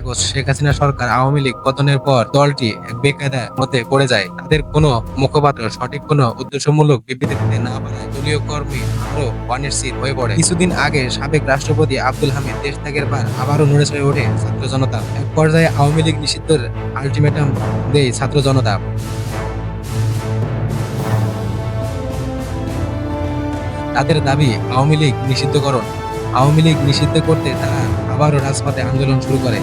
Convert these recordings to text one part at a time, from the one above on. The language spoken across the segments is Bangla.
আগস্ট শেখ হাসিনা সরকার আওয়ামী লীগ পতনের পর দলটি এক বেকায়দার মধ্যে পড়ে যায়। তাদের কোনো মুখপাত্র সঠিক কোনো উদ্দেশ্যমূলক বিবৃতি দিতে না পারায় দলীয় কর্মী আরও অনিশ্চিত হয়ে পড়ে। কিছুদিন আগে সাবেক রাষ্ট্রপতি আব্দুল হামিদ দেশ ত্যাগের পর আবারও নড়ে চড়ে ওঠে ছাত্র জনতা। এক পর্যায়ে আওয়ামী লীগ নিষিদ্ধের আলটিমেটাম দেয় ছাত্র জনতা। তাদের দাবি, আওয়ামী লীগ নিষিদ্ধকরণ। আওয়ামী লীগ নিষিদ্ধ করতে তারা আবারও রাজপথে আন্দোলন শুরু করে।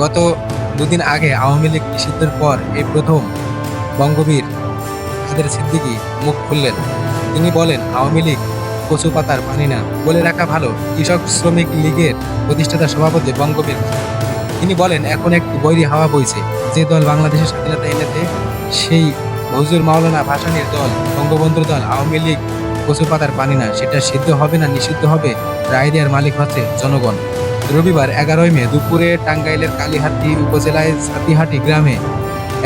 গত দুদিন আগে আওয়ামী লীগ নিষিদ্ধের পর এই প্রথম বঙ্গবীর কাদের সিদ্দিকী মুখ খুললেন। তিনি বলেন, আওয়ামী লীগ কচু পাতার পানি না, বলে রাখা ভালো। কৃষক শ্রমিক লীগের প্রতিষ্ঠাতা সভাপতি বঙ্গবীর তিনি বলেন, এখন একটি বৈরী হাওয়া বইছে। যে দল বাংলাদেশের স্বাধীনতা এনেতে সেই হজুর মাওলানা ভাসানির দল, বঙ্গবন্ধুর দল, আওয়ামী লীগ কচু পাতার পানি না, সেটা সিদ্ধ হবে না, নিষিদ্ধ হবে রায় দেওয়ার মালিক হচ্ছে জনগণ। রবিবার এগারোই মে দুপুরে টাঙ্গাইলের কালীহাটি উপজেলায় সাতিহাটি গ্রামে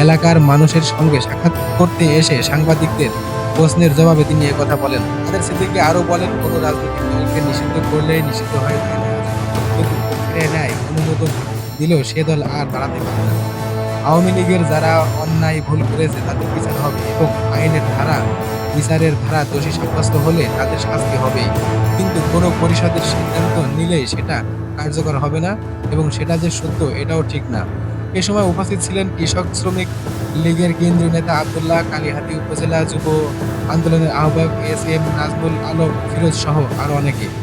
এলাকার মানুষের সঙ্গে সাক্ষাৎ করতে এসে সাংবাদিকদের প্রশ্নের জবাবে তিনি কথা বলেন। তাদের সিদ্দিকী আরও বলেন, কোনো রাজনৈতিক দলকে নিষিদ্ধ করলে নিষিদ্ধ হয়ে যায়। নেয় অনুমোদন দিলেও সে দল আর দাঁড়াতে পারে না। আওয়ামী লীগের যারা অন্যায় ভুল করেছে, তাদের বিচার হবে এবং আইনের ধারা বিচারের ধারা দোষী সাব্যস্ত হলে তাদের শাস্তি হবে কিন্তু কোনো পরিষদের সিদ্ধান্ত নিলে সেটা কার্যকর হবে না এবং সেটা যে সত্য, এটাও ঠিক না। এ সময় উপস্থিত ছিলেন কৃষক শ্রমিক লীগের কেন্দ্রীয় নেতা আবদুল্লাহ কালীহাতি উপজেলা যুব আন্দোলনের আহ্বায়ক এস এম নাজমুল আলম ফিরোজ সহ আরও অনেকে।